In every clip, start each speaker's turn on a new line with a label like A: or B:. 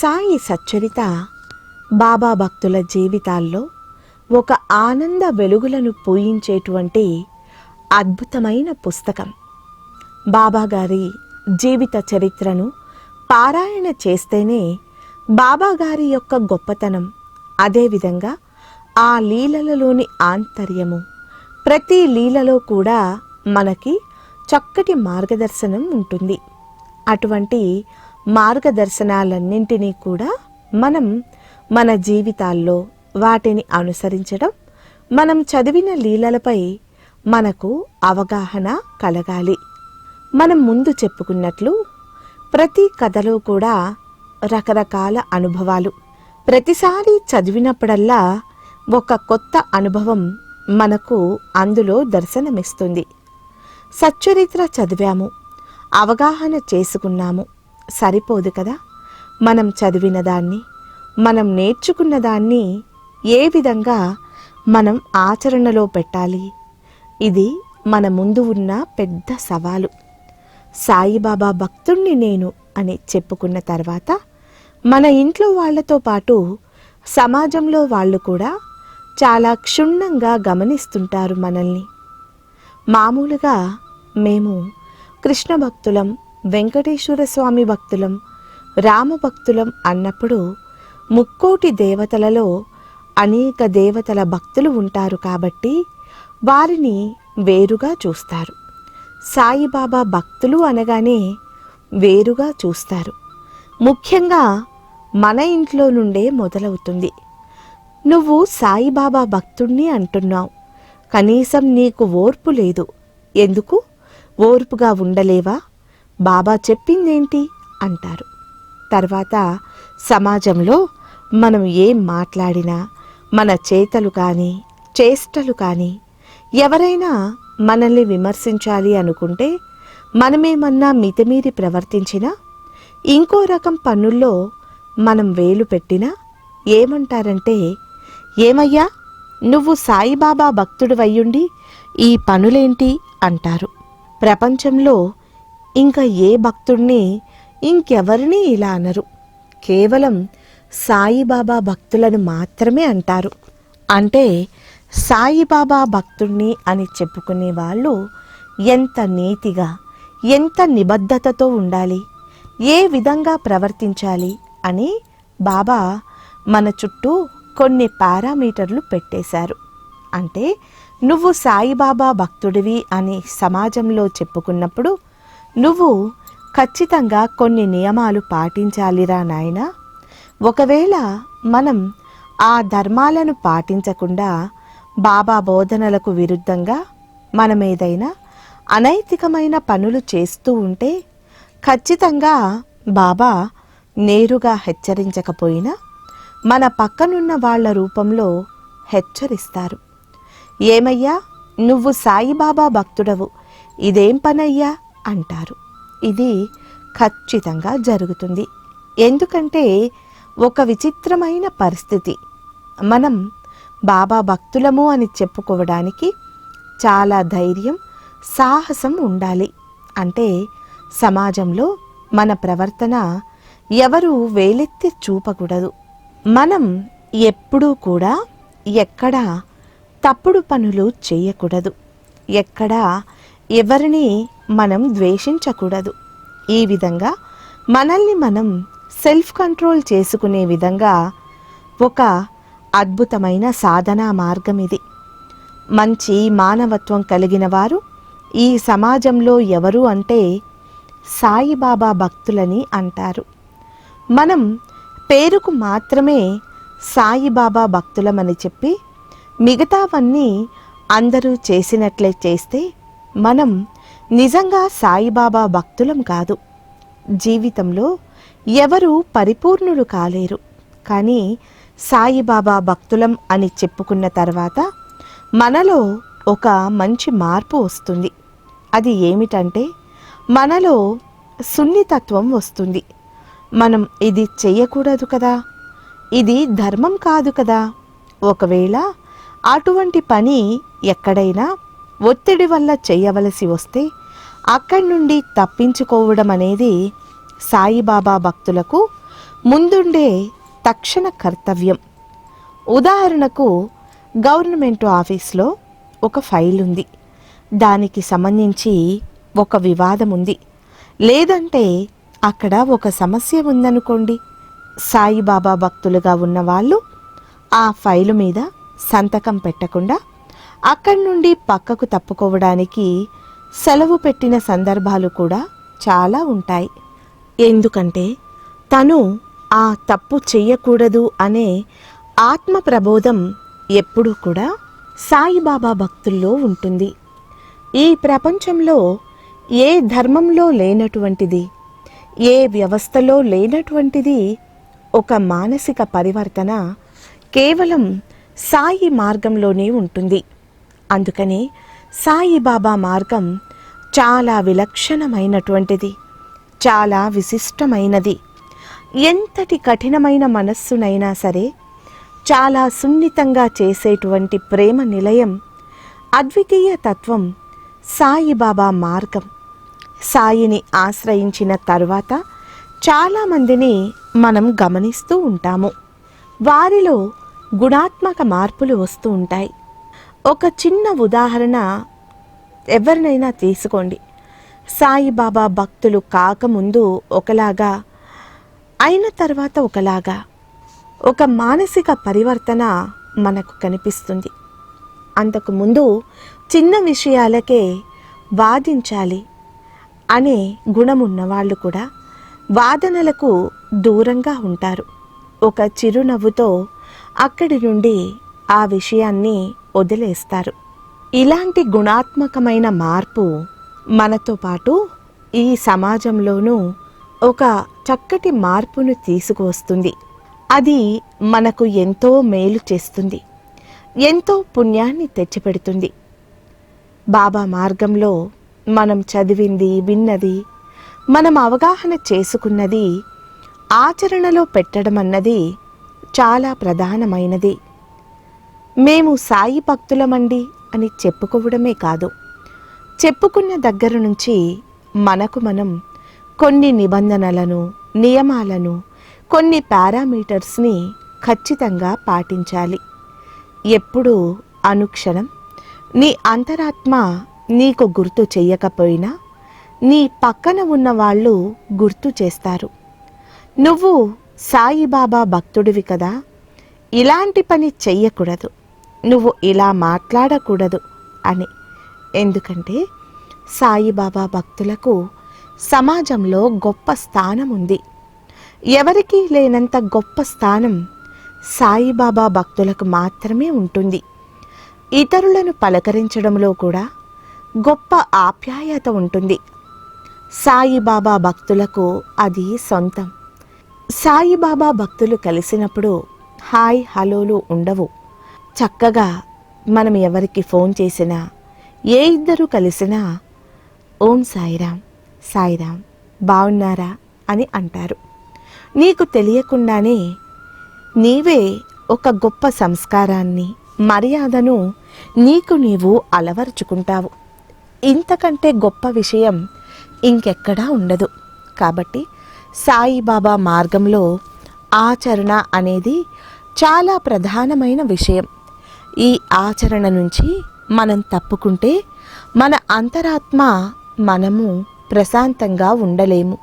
A: సాయి సచ్చరిత బాబా భక్తుల జీవితాల్లో ఒక ఆనంద వెలుగులను పూయించేటువంటి అద్భుతమైన పుస్తకం. బాబాగారి జీవిత చరిత్రను పారాయణ చేస్తేనే బాబాగారి యొక్క గొప్పతనం అదేవిధంగా ఆ లీలలలోని ఆంతర్యము ప్రతి లీలలో కూడా మనకి చక్కటి మార్గదర్శనం ఉంటుంది. అటువంటి మార్గదర్శనాలన్నింటినీ కూడా మనం మన జీవితాల్లో వాటిని అనుసరించడం మనం చదివిన లీలలపై మనకు అవగాహన కలగాలి. మనం ముందు చెప్పుకున్నట్లు ప్రతి కథలో కూడా రకరకాల అనుభవాలు. ప్రతిసారి చదివినప్పుడల్లా ఒక కొత్త అనుభవం మనకు అందులో దర్శనమిస్తుంది. సచ్చరిత్ర చదివాము అవగాహన చేసుకున్నాము సరిపోదు కదా? మనం చదివిన దాన్ని మనం నేర్చుకున్న దాన్ని ఏ విధంగా మనం ఆచరణలో పెట్టాలి? ఇది మన ముందు ఉన్న పెద్ద సవాలు. సాయిబాబా భక్తుణ్ణి నేను అని చెప్పుకున్న తర్వాత మన ఇంట్లో వాళ్ళతో పాటు సమాజంలో వాళ్ళు కూడా చాలా క్షుణ్ణంగా గమనిస్తుంటారు మనల్ని. మామూలుగా మేము కృష్ణ భక్తులం వెంకటేశ్వర స్వామి భక్తులం రామ భక్తులం అన్నప్పుడు ముక్కోటి దేవతలలో అనేక దేవతల భక్తులు ఉంటారు కాబట్టి వారిని వేరుగా చూస్తారు. సాయిబాబా భక్తులు అనగానే వేరుగా చూస్తారు. ముఖ్యంగా మన ఇంట్లో నుండే మొదలవుతుంది. నువ్వు సాయిబాబా భక్తుణ్ణి అంటున్నావు. కనీసం నీకు ఓర్పు లేదు. ఎందుకు? ఓర్పుగా ఉండలేవా? బాబా చెప్పిందేంటి? అంటారు. తర్వాత సమాజంలో మనం ఏం మాట్లాడినా మన చేతలు కానీ చేష్టలు కానీ ఎవరైనా మనల్ని విమర్శించాలి అనుకుంటే మనమేమన్నా మితిమీరి ప్రవర్తించినా ఇంకో రకం పనుల్లో మనం వేలు పెట్టినా ఏమంటారంటే ఏమయ్యా నువ్వు సాయిబాబా భక్తుడు వయ్యుండి ఈ పనులేంటి? అంటారు. ప్రపంచంలో ఇంకా ఏ భక్తుడిని ఇంకెవరిని ఇలా అనరు. కేవలం సాయిబాబా భక్తులను మాత్రమే అంటారు. అంటే సాయిబాబా భక్తుణ్ణి అని చెప్పుకునే వాళ్ళు ఎంత నీతిగా ఎంత నిబద్ధతతో ఉండాలి ఏ విధంగా ప్రవర్తించాలి అని బాబా మన చుట్టూ కొన్ని పారామీటర్లు పెట్టేశారు. అంటే నువ్వు సాయిబాబా భక్తుడివి అని సమాజంలో చెప్పుకున్నప్పుడు నువ్వు ఖచ్చితంగా కొన్ని నియమాలు పాటించాలిరా నాయనా. ఒకవేళ మనం ఆ ధర్మాలను పాటించకుండా బాబా బోధనలకు విరుద్ధంగా మనం ఏదైనా అనైతికమైన పనులు చేస్తూ ఉంటే ఖచ్చితంగా బాబా నేరుగా హెచ్చరించకపోయినా మన పక్కనున్న వాళ్ళ రూపంలో హెచ్చరిస్తారు. ఏమయ్యా? నువ్వు సాయిబాబా భక్తుడవు. ఇదేం పనయ్యా? అంటారు. ఇది ఖచ్చితంగా జరుగుతుంది. ఎందుకంటే ఒక విచిత్రమైన పరిస్థితి. మనం బాబా భక్తులము అని చెప్పుకోవడానికి చాలా ధైర్యం సాహసం ఉండాలి. అంటే సమాజంలో మన ప్రవర్తన ఎవరు వేలెత్తి చూపకూడదు. మనం ఎప్పుడూ కూడా ఎక్కడా తప్పుడు పనులు చేయకూడదు. ఎక్కడా ఎవరిని మనం ద్వేషించకూడదు. ఈ విధంగా మనల్ని మనం సెల్ఫ్ కంట్రోల్ చేసుకునే విధంగా ఒక అద్భుతమైన సాధనా మార్గం ఇది. మంచి మానవత్వం కలిగిన వారు ఈ సమాజంలో ఎవరు అంటే సాయిబాబా భక్తులని అంటారు. మనం పేరుకు మాత్రమే సాయిబాబా భక్తులమని చెప్పి మిగతావన్నీ అందరూ చేసినట్లే చేస్తే మనం నిజంగా సాయిబాబా భక్తులం కాదు. జీవితంలో ఎవరు పరిపూర్ణుడు కాలేరు. కానీ సాయిబాబా భక్తులం అని చెప్పుకున్న తర్వాత మనలో ఒక మంచి మార్పు వస్తుంది. అది ఏమిటంటే మనలో సున్నితత్వం వస్తుంది. మనం ఇది చెయ్యకూడదు కదా? ఇది ధర్మం కాదు కదా? ఒకవేళ అటువంటి పని ఎక్కడైనా ఒత్తిడి వల్ల చేయవలసి వస్తే అక్కడి నుండి తప్పించుకోవడం అనేది సాయిబాబా భక్తులకు ముందుండే తక్షణ కర్తవ్యం. ఉదాహరణకు గవర్నమెంట్ ఆఫీస్లో ఒక ఫైల్ ఉంది దానికి సంబంధించి ఒక వివాదం ఉంది లేదంటే అక్కడ ఒక సమస్య ఉందనుకోండి. సాయిబాబా భక్తులుగా ఉన్నవాళ్ళు ఆ ఫైలు మీద సంతకం పెట్టకుండా అక్కడి నుండి పక్కకు తప్పుకోవడానికి సెలవు పెట్టిన సందర్భాలు కూడా చాలా ఉంటాయి. ఎందుకంటే తను ఆ తప్పు చెయ్యకూడదు అనే ఆత్మ ప్రబోధం ఎప్పుడూ కూడా సాయిబాబా భక్తుల్లో ఉంటుంది. ఈ ప్రపంచంలో ఏ ధర్మంలో లేనటువంటిది ఏ వ్యవస్థలో లేనటువంటిది ఒక మానసిక పరివర్తన కేవలం సాయి మార్గంలోనే ఉంటుంది. అందుకనే సాయిబాబా మార్గం చాలా విలక్షణమైనటువంటిది చాలా విశిష్టమైనది. ఎంతటి కఠినమైన మనస్సునైనా సరే చాలా సున్నితంగా చేసేటువంటి ప్రేమ నిలయం అద్వితీయ తత్వం సాయిబాబా మార్గం. సాయిని ఆశ్రయించిన తరువాత చాలామందిని మనం గమనిస్తూ ఉంటాము. వారిలో గుణాత్మక మార్పులు వస్తూ ఉంటాయి. ఒక చిన్న ఉదాహరణ ఎవరినైనా తీసుకోండి. సాయిబాబా భక్తులు కాకముందు ఒకలాగా అయిన తర్వాత ఒకలాగా. ఒక మానసిక పరివర్తన మనకు కనిపిస్తుంది. అంతకుముందు చిన్న విషయాలకే వాదించాలి అనే గుణమున్నవాళ్ళు కూడా వాదనలకు దూరంగా ఉంటారు. ఒక చిరునవ్వుతో అక్కడి నుండి ఆ విషయాన్ని వదిలేస్తారు. ఇలాంటి గుణాత్మకమైన మార్పు మనతో పాటు ఈ సమాజంలోనూ ఒక చక్కటి మార్పును తీసుకువస్తుంది. అది మనకు ఎంతో మేలు చేస్తుంది. ఎంతో పుణ్యాన్ని తెచ్చిపెడుతుంది. బాబా మార్గంలో మనం చదివింది విన్నది మనం అవగాహన చేసుకున్నది ఆచరణలో పెట్టడం అన్నది చాలా ప్రధానమైనది. మేము సాయి భక్తులమండి అని చెప్పుకోవడమే కాదు. చెప్పుకున్న దగ్గర నుంచి మనకు మనం కొన్ని నిబంధనలను నియమాలను కొన్ని పారామీటర్స్ని ఖచ్చితంగా పాటించాలి. ఎప్పుడూ అనుక్షణం నీ అంతరాత్మ నీకు గుర్తు చేయకపోయినా నీ పక్కన ఉన్న వాళ్ళు గుర్తు చేస్తారు. నువ్వు సాయిబాబా భక్తుడివి కదా ఇలాంటి పని చెయ్యకూడదు. నువ్వు ఇలా మాట్లాడకూడదు అని. ఎందుకంటే సాయిబాబా భక్తులకు సమాజంలో గొప్ప స్థానం ఉంది ఎవరికీ లేనంత గొప్ప స్థానం సాయిబాబా భక్తులకు మాత్రమే ఉంటుంది. ఇతరులను పలకరించడంలో కూడా గొప్ప ఆప్యాయత ఉంటుంది. సాయిబాబా భక్తులకు అది సొంతం. సాయిబాబా భక్తులు కలిసినప్పుడు హాయ్ హలోలు ఉండవు. చక్కగా మనం ఎవరికి ఫోన్ చేసినా ఏ ఇద్దరు కలిసినా ఓం సాయిరాం సాయిరాం బాగున్నారా అని అంటారు. నీకు తెలియకుండానే నీవే ఒక గొప్ప సంస్కారాన్ని మర్యాదను నీకు నీవు అలవరుచుకుంటావు. ఇంతకంటే గొప్ప విషయం ఇంకెక్కడా ఉండదు. కాబట్టి సాయిబాబా మార్గంలో ఆచరణ అనేది చాలా ప్రధానమైన విషయం. ఈ ఆచరణ నుంచి మనం తప్పుకుంటే మన అంతరాత్మ మనము ప్రశాంతంగా ఉండలేము.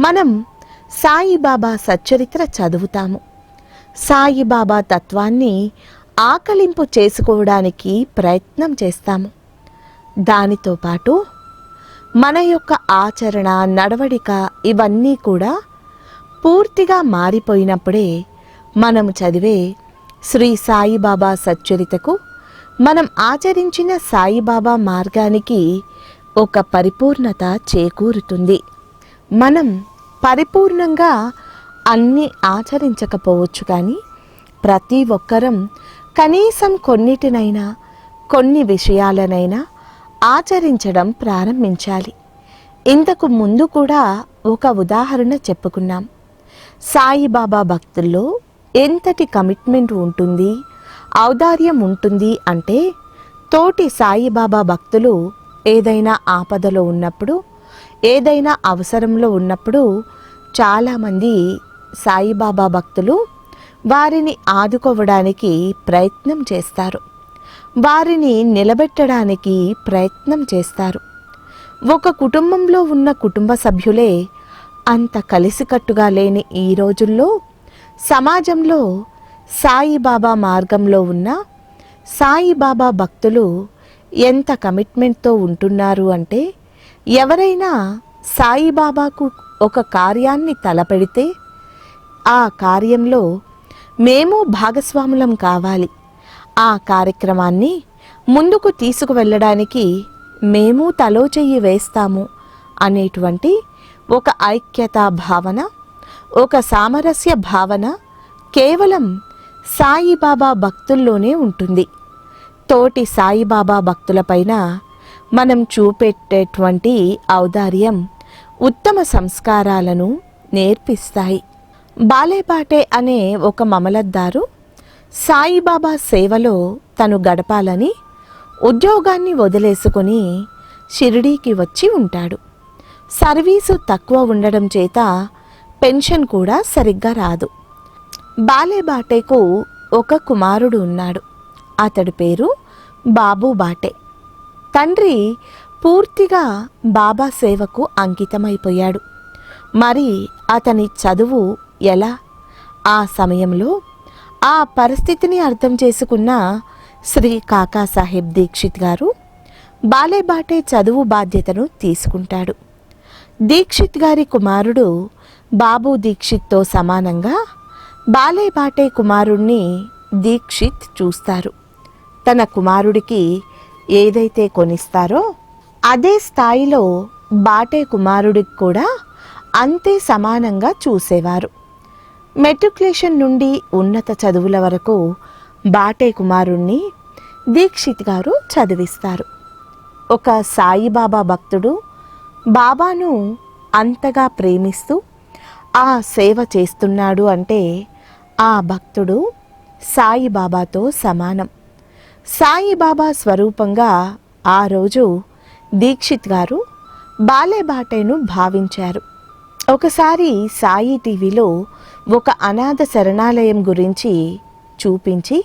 A: మనం సాయిబాబా సచ్చరిత్ర చదువుతాము. సాయిబాబా తత్వాన్ని ఆకలింపు చేసుకోవడానికి ప్రయత్నం చేస్తాము. దానితో పాటు మన యొక్క ఆచరణ నడవడిక ఇవన్నీ కూడా పూర్తిగా మారిపోయినప్పుడే మనము చదివే శ్రీ సాయిబాబా సచ్చరితకు మనం ఆచరించిన సాయిబాబా మార్గానికి ఒక పరిపూర్ణత చేకూరుతుంది. మనం పరిపూర్ణంగా అన్నీ ఆచరించకపోవచ్చు కానీ ప్రతి ఒక్కరం కనీసం కొన్నిటినైనా కొన్ని విషయాలనైనా ఆచరించడం ప్రారంభించాలి. ఇంతకు ముందు కూడా ఒక ఉదాహరణ చెప్పుకున్నాం. సాయిబాబా భక్తుల్లో ఎంతటి కమిట్మెంట్ ఉంటుంది ఔదార్యం ఉంటుంది అంటే తోటి సాయిబాబా భక్తులు ఏదైనా ఆపదలో ఉన్నప్పుడు ఏదైనా అవసరంలో ఉన్నప్పుడు చాలామంది సాయిబాబా భక్తులు వారిని ఆదుకోవడానికి ప్రయత్నం చేస్తారు. వారిని నిలబెట్టడానికి ప్రయత్నం చేస్తారు. ఒక కుటుంబంలో ఉన్న కుటుంబ సభ్యులే అంత కలిసికట్టుగా లేని ఈ రోజుల్లో సమాజంలో సాయిబాబా మార్గంలో ఉన్న సాయిబాబా భక్తులు ఎంత కమిట్మెంట్తో ఉంటున్నారు అంటే ఎవరైనా సాయిబాబాకు ఒక కార్యాన్ని తలపెడితే ఆ కార్యంలో మేము భాగస్వాములం కావాలి. ఆ కార్యక్రమాన్ని ముందుకు తీసుకువెళ్ళడానికి మేము తలో చెయ్యి వేస్తాము అనేటువంటి ఒక ఐక్యతా భావన ఒక సామరస్య భావన కేవలం సాయిబాబా భక్తుల్లోనే ఉంటుంది. తోటి సాయిబాబా భక్తులపైన మనం చూపెట్టేటువంటి ఔదార్యం ఉత్తమ సంస్కారాలను నేర్పిస్తాయి. బాలేపాటే అనే ఒక మమలద్దారు సాయిబాబా సేవలో తను గడపాలని ఉద్యోగాన్ని వదిలేసుకొని షిరిడీకి వచ్చి ఉంటాడు. సర్వీసు తక్కువ ఉండడం చేత పెన్షన్ కూడా సరిగ్గా రాదు. బాలేబాటేకు ఒక కుమారుడు ఉన్నాడు. అతడి పేరు బాబు బాటే. తండ్రి పూర్తిగా బాబా సేవకు అంకితమైపోయాడు. మరి అతని చదువు ఎలా? ఆ సమయంలో ఆ పరిస్థితిని అర్థం చేసుకున్న శ్రీ కాకాసాహెబ్ దీక్షిత్ గారు బాలేబాటే చదువు బాధ్యతను తీసుకుంటాడు. దీక్షిత్ గారి కుమారుడు బాబు దీక్షిత్తో సమానంగా బాలేబాటే కుమారుణ్ణి దీక్షిత్ చూస్తారు. తన కుమారుడికి ఏదైతే కొనిస్తారో అదే స్థాయిలో బాటే కుమారుడికి కూడా అంతే సమానంగా చూసేవారు. మెట్రికులేషన్ నుండి ఉన్నత చదువుల వరకు బాటే కుమారుణ్ణి దీక్షిత్ గారు చదివిస్తారు. ఒక సాయిబాబా భక్తుడు బాబాను అంతగా ప్రేమిస్తూ ఆ సేవ చేస్తున్నాడు అంటే ఆ భక్తుడు సాయిబాబాతో సమానం. సాయిబాబా స్వరూపంగా ఆ రోజు దీక్షిత్ గారు బాలేబాటేను భావించారు. ఒకసారి సాయి టీవీలో ఒక అనాథ శరణాలయం గురించి చూపించి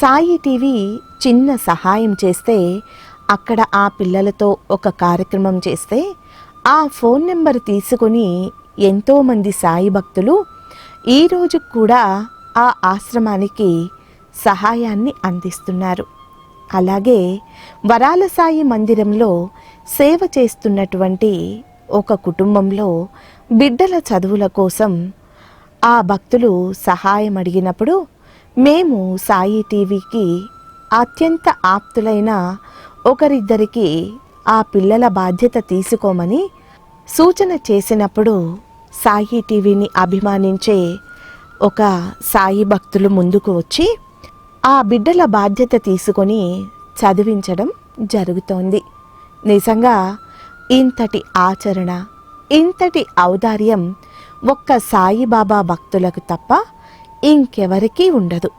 A: సాయి టీవీ చిన్న సహాయం చేస్తే అక్కడ ఆ పిల్లలతో ఒక కార్యక్రమం చేస్తే ఆ ఫోన్ నెంబర్ తీసుకుని ఎంతోమంది సాయి భక్తులు ఈరోజు కూడా ఆ ఆశ్రమానికి సహాయాన్ని అందిస్తున్నారు. అలాగే వరాల సాయి మందిరంలో సేవ చేస్తున్నటువంటి ఒక కుటుంబంలో బిడ్డల చదువుల కోసం ఆ భక్తులు సహాయం అడిగినప్పుడు మేము సాయి టీవీకి అత్యంత ఆప్తులైన ఒకరిద్దరికి ఆ పిల్లల బాధ్యత తీసుకోమని సూచన చేసినప్పుడు సాయి టీవీని అభిమానించే ఒక సాయి భక్తులు ముందుకు వచ్చి ఆ బిడ్డల బాధ్యత తీసుకొని చదివించడం జరుగుతోంది. నిజంగా ఇంతటి ఆచరణ ఇంతటి ఔదార్యం ఒక్క సాయిబాబా భక్తులకు తప్ప ఇంకెవరికీ ఉండదు.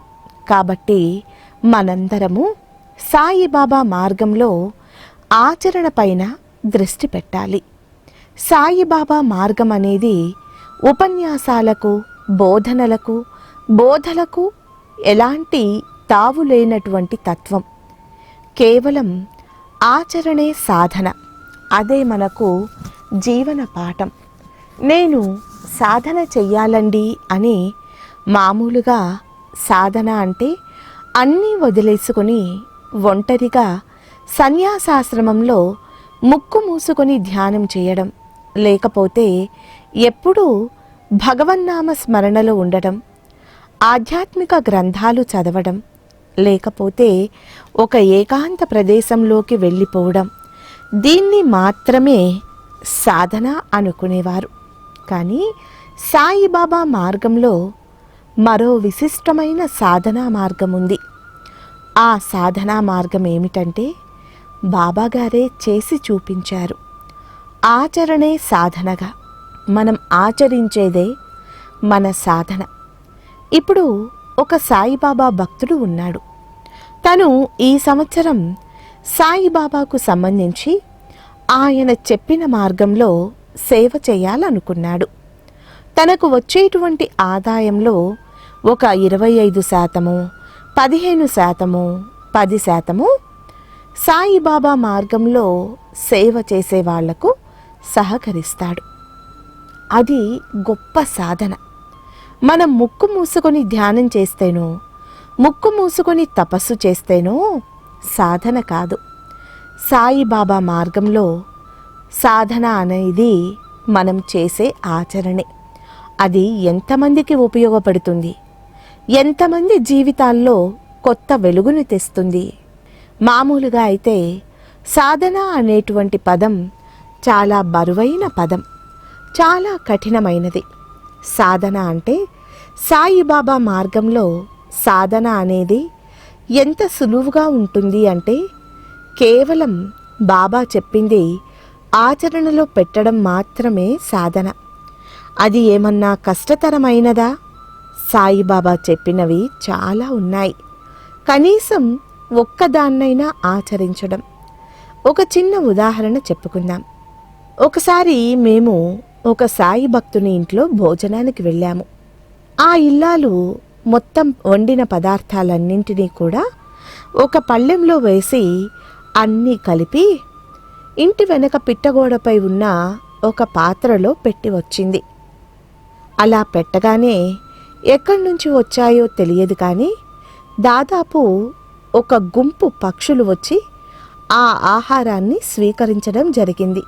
A: కాబట్టి మనందరము సాయిబాబా మార్గంలో ఆచరణ పైన దృష్టి పెట్టాలి. సాయిబాబా మార్గం అనేది ఉపన్యాసాలకు బోధనలకు బోధలకు ఎలాంటి తావు లేనటువంటి తత్వం. కేవలం ఆచరణే సాధన. అదే మనకు జీవన పాఠం. నేను సాధన చెయ్యాలండి అని మామూలుగా సాధన అంటే అన్నీ వదిలేసుకొని ఒంటరిగా సన్యాసాశ్రమంలో ముక్కు మూసుకొని ధ్యానం చేయడం. లేకపోతే ఎప్పుడూ భగవన్నామ స్మరణలో ఉండటం ఆధ్యాత్మిక గ్రంథాలు చదవడం లేకపోతే ఒక ఏకాంత ప్రదేశంలోకి వెళ్ళిపోవడం దీన్ని మాత్రమే సాధన అనుకునేవారు. కానీ సాయిబాబా మార్గంలో మరో విశిష్టమైన సాధనా మార్గం ఉంది. ఆ సాధనా మార్గం ఏమిటంటే బాబాగారే చేసి చూపించారు. ఆచరణే సాధనగా. మనం ఆచరించేదే మన సాధన. ఇప్పుడు ఒక సాయిబాబా భక్తుడు ఉన్నాడు. తను ఈ సంవత్సరం సాయిబాబాకు సంబంధించి ఆయన చెప్పిన మార్గంలో సేవ చేయాలనుకున్నాడు. తనకు వచ్చేటువంటి ఆదాయంలో ఒక ఇరవై ఐదు శాతము పదిహేను శాతము పది శాతము సాయిబాబా మార్గంలో సేవ చేసే వాళ్ళకు సహకరిస్తాడు. అది గొప్ప సాధన. మనం ముక్కు మూసుకొని ధ్యానం చేస్తేనో ముక్కు మూసుకొని తపస్సు చేస్తేనో సాధన కాదు. సాయిబాబా మార్గంలో సాధన అనేది మనం చేసే ఆచరణే. అది ఎంతమందికి ఉపయోగపడుతుంది? ఎంతమంది జీవితాల్లో కొత్త వెలుగును తెస్తుంది? మామూలుగా అయితే సాధన అనేటువంటి పదం చాలా బరువైన పదం. చాలా కఠినమైనది. సాధన అంటే సాయిబాబా మార్గంలో సాధన అనేది ఎంత సులువుగా ఉంటుంది అంటే కేవలం బాబా చెప్పింది ఆచరణలో పెట్టడం మాత్రమే సాధన. అది ఏమన్నా కష్టతరమైనదా? సాయిబాబా చెప్పినవి చాలా ఉన్నాయి. కనీసం ఒక్కదాన్నైనా ఆచరించడం. ఒక చిన్న ఉదాహరణ చెప్పుకుందాం. ఒకసారి మేము ఒక సాయి భక్తుని ఇంట్లో భోజనానికి వెళ్ళాము. ఆ ఇల్లాలు మొత్తం వండిన పదార్థాలన్నింటినీ కూడా ఒక పళ్ళెంలో వేసి అన్నీ కలిపి ఇంటి వెనక పిట్టగోడపై ఉన్న ఒక పాత్రలో పెట్టి వచ్చింది. అలా పెట్టగానే ఎక్కడి నుంచి వచ్చాయో తెలియదు కానీ దాదాపు ఒక గుంపు పక్షులు వచ్చి ఆ ఆహారాన్ని స్వీకరించడం జరిగింది.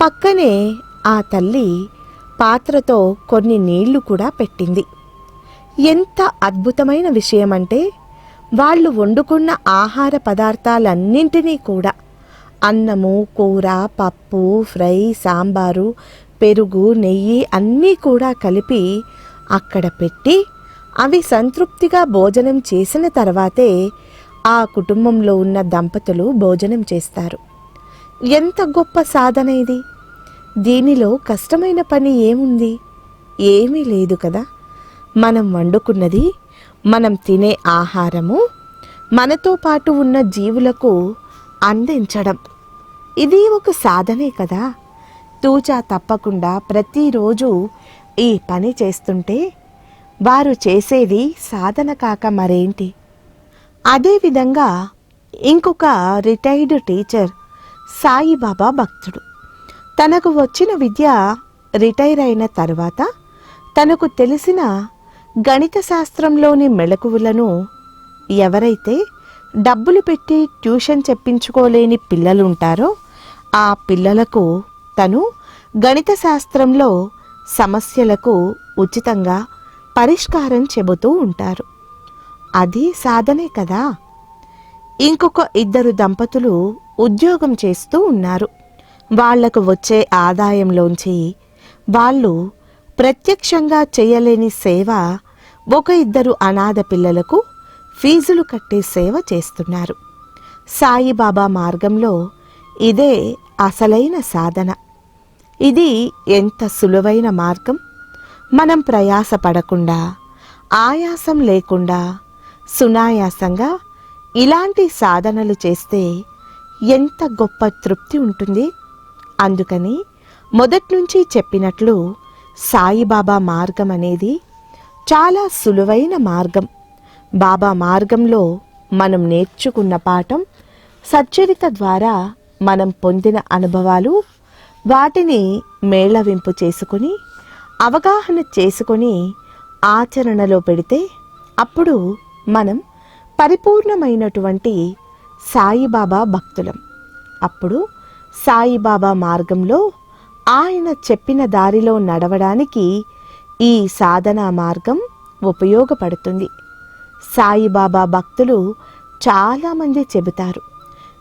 A: పక్కనే ఆ తల్లి పాత్రతో కొన్ని నీళ్ళు కూడా పెట్టింది. ఎంత అద్భుతమైన విషయం అంటే వాళ్ళు వండుకున్న ఆహార పదార్థాలన్నింటినీ కూడా. అన్నము కూర పప్పు ఫ్రై సాంబారు పెరుగు నెయ్యి అన్నీ కూడా కలిపి అక్కడ పెట్టి అవి సంతృప్తిగా భోజనం చేసిన తర్వాతే ఆ కుటుంబంలో ఉన్న దంపతులు భోజనం చేస్తారు. ఎంత గొప్ప సాధన ఇది? దీనిలో కష్టమైన పని ఏముంది? ఏమీ లేదు కదా. మనం వండుకున్నది మనం తినే ఆహారము మనతో పాటు ఉన్న జీవులకు అందించడం. ఇది ఒక సాధనే కదా. తూచా తప్పకుండా ప్రతిరోజు ఈ పని చేస్తుంటే వారు చేసేది సాధన కాక మరేంటి? అదేవిధంగా ఇంకొక రిటైర్డ్ టీచర్ సాయిబాబా భక్తుడు. తనకు వచ్చిన విద్య రిటైర్ అయిన తర్వాత తనకు తెలిసిన గణిత శాస్త్రంలోని మెళకువలను ఎవరైతే డబ్బులు పెట్టి ట్యూషన్ చెప్పించుకోలేని పిల్లలుంటారో ఆ పిల్లలకు తను గణిత శాస్త్రంలో సమస్యలకు ఉచితంగా పరిష్కారం చెబుతూ ఉంటారు. అది సాధనే కదా! ఇంకొక ఇద్దరు దంపతులు ఉద్యోగం చేస్తూ ఉన్నారు. వాళ్ళకు వచ్చే ఆదాయంలోంచి వాళ్ళు ప్రత్యక్షంగా చేయలేని సేవ ఒక ఇద్దరు అనాథ పిల్లలకు ఫీజులు కట్టే సేవ చేస్తున్నారు. సాయిబాబా మార్గంలో ఇదే అసలైన సాధన. ఇది ఎంత సులువైన మార్గం? మనం ప్రయాసపడకుండా ఆయాసం లేకుండా సునాయాసంగా ఇలాంటి సాధనలు చేస్తే ఎంత గొప్ప తృప్తి ఉంటుంది? అందుకని మొదట్నుంచి చెప్పినట్లు సాయిబాబా మార్గం అనేది చాలా సులువైన మార్గం. బాబా మార్గంలో మనం నేర్చుకున్న పాఠం సచ్చరిత ద్వారా మనం పొందిన అనుభవాలు వాటిని మేళవింపు చేసుకుని అవగాహన చేసుకొని ఆచరణలో పెడితే అప్పుడు మనం పరిపూర్ణమైనటువంటి సాయిబాబా భక్తులం. అప్పుడు సాయిబాబా మార్గంలో ఆయన చెప్పిన దారిలో నడవడానికి ఈ సాధనా మార్గం ఉపయోగపడుతుంది. సాయిబాబా భక్తులు చాలామంది చెబుతారు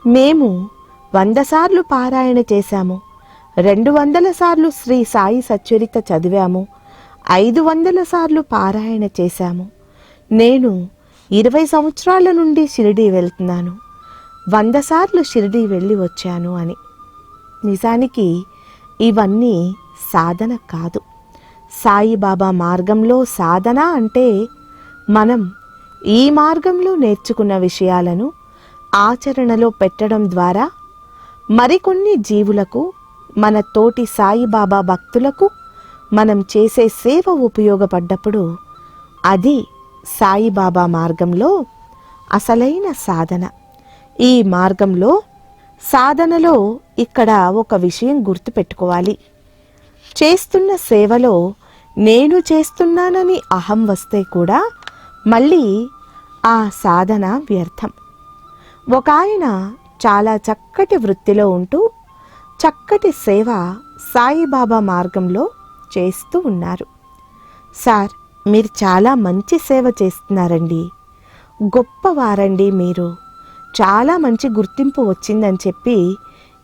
A: మేము వంద సార్లు పారాయణ చేశాము రెండు వందల సార్లు శ్రీ సాయి సచ్చరిత చదివాము ఐదు వందల సార్లు పారాయణ చేశాము. నేను ఇరవై సంవత్సరాల నుండి షిరిడీ వెళ్తున్నాను. వంద సార్లు షిరిడీ వెళ్ళి వచ్చాను అని. నిజానికి ఇవన్నీ సాధన కాదు. సాయిబాబా మార్గంలో సాధన అంటే మనం ఈ మార్గంలో నేర్చుకున్న విషయాలను ఆచరణలో పెట్టడం ద్వారా మరికొన్ని జీవులకు మన తోటి సాయిబాబా భక్తులకు మనం చేసే సేవ ఉపయోగపడ్డప్పుడు అది సాయిబాబా మార్గంలో అసలైన సాధన. ఈ మార్గంలో సాధనలో ఇక్కడ ఒక విషయం గుర్తుపెట్టుకోవాలి. చేస్తున్న సేవలో నేను చేస్తున్నానని అహం వస్తే కూడా మళ్ళీ ఆ సాధన వ్యర్థం. ఒక ఆయన చాలా చక్కటి వృత్తిలో ఉంటూ చక్కటి సేవ సాయిబాబా మార్గంలో చేస్తూ ఉన్నారు. సార్ మీరు చాలా మంచి సేవ చేస్తున్నారండి. గొప్పవారండి మీరు. చాలా మంచి గుర్తింపు వచ్చిందని చెప్పి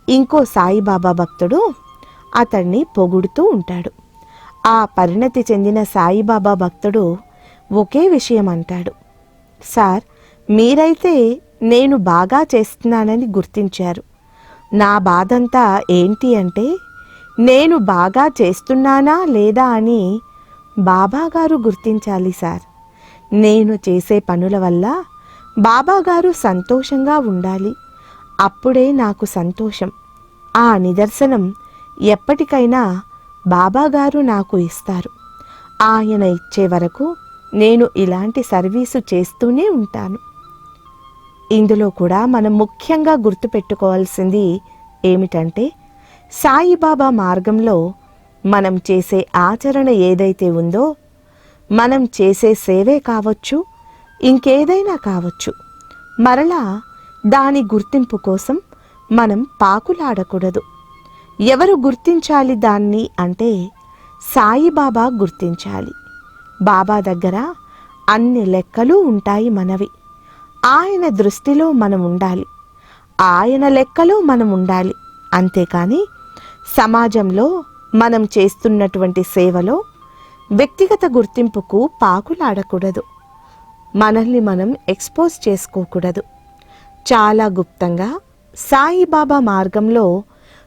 A: ఇంకో సాయిబాబా భక్తుడు అతన్ని పొగుడుతూ ఉంటాడు. ఆ పరిణతి చెందిన సాయిబాబా భక్తుడు ఒకే విషయం అంటాడు. సార్ మీరైతే నేను బాగా చేస్తున్నానని గుర్తించారు. నా బాధంతా ఏంటి అంటే నేను బాగా చేస్తున్నానా లేదా అని బాబాగారు గుర్తించాలి సార్. నేను చేసే పనుల వల్ల బాబాగారు సంతోషంగా ఉండాలి. అప్పుడే నాకు సంతోషం. ఆ నిదర్శనం ఎప్పటికైనా బాబాగారు నాకు ఇస్తారు. ఆయన ఇచ్చే వరకు నేను ఇలాంటి సర్వీసు చేస్తూనే ఉంటాను. ఇందులో కూడా మనం ముఖ్యంగా గుర్తుపెట్టుకోవాల్సింది ఏమిటంటే సాయిబాబా మార్గంలో మనం చేసే ఆచరణ ఏదైతే ఉందో మనం చేసే సేవే కావచ్చు ఇంకేదైనా కావచ్చు. మరలా దాని గుర్తింపు కోసం మనం పాకులాడకూడదు. ఎవరు గుర్తించాలి దాన్ని అంటే సాయిబాబా గుర్తించాలి. బాబా దగ్గర అన్ని లెక్కలు ఉంటాయి మనవి. ఆయన దృష్టిలో మనం ఉండాలి. ఆయన లెక్కలో మనం ఉండాలి. అంతేకాని సమాజంలో మనం చేస్తున్నటువంటి సేవలో వ్యక్తిగత గుర్తింపుకు పాకులాడకూడదు. మనల్ని మనం ఎక్స్పోజ్ చేసుకోకూడదు. చాలా గుప్తంగా సాయిబాబా మార్గంలో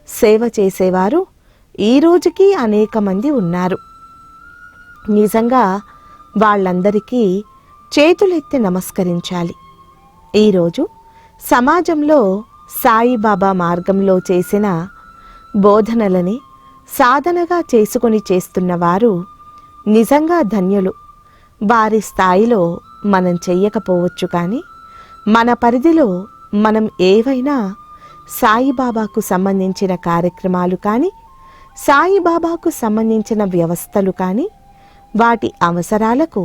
A: సేవ చేసేవారు ఈ రోజుకి అనేక మంది ఉన్నారు. నిజంగా వాళ్ళందరికీ చేతులెత్తి నమస్కరించాలి. ఈరోజు సమాజంలో సాయిబాబా మార్గంలో చేసిన బోధనలని సాధనగా చేసుకొని చేస్తున్న వారు నిజంగా ధన్యులు. వారి స్థాయిలో మనం చెయ్యకపోవచ్చు కానీ మన పరిధిలో మనం ఏవైనా సాయిబాబాకు సంబంధించిన కార్యక్రమాలు కానీ సాయిబాబాకు సంబంధించిన వ్యవస్థలు కానీ వాటి అవసరాలకు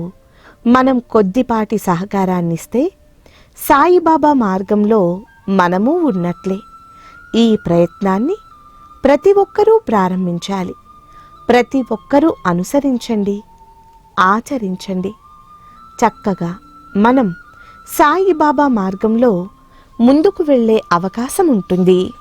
A: మనం కొద్దిపాటి సహకారాన్నిస్తే సాయిబాబా మార్గంలో మనము ఉన్నట్లే. ఈ ప్రయత్నాన్ని ప్రతి ఒక్కరూ ప్రారంభించాలి. ప్రతి ఒక్కరూ అనుసరించండి. ఆచరించండి. చక్కగా మనం సాయిబాబా మార్గంలో ముందుకు వెళ్ళే అవకాశం ఉంటుంది.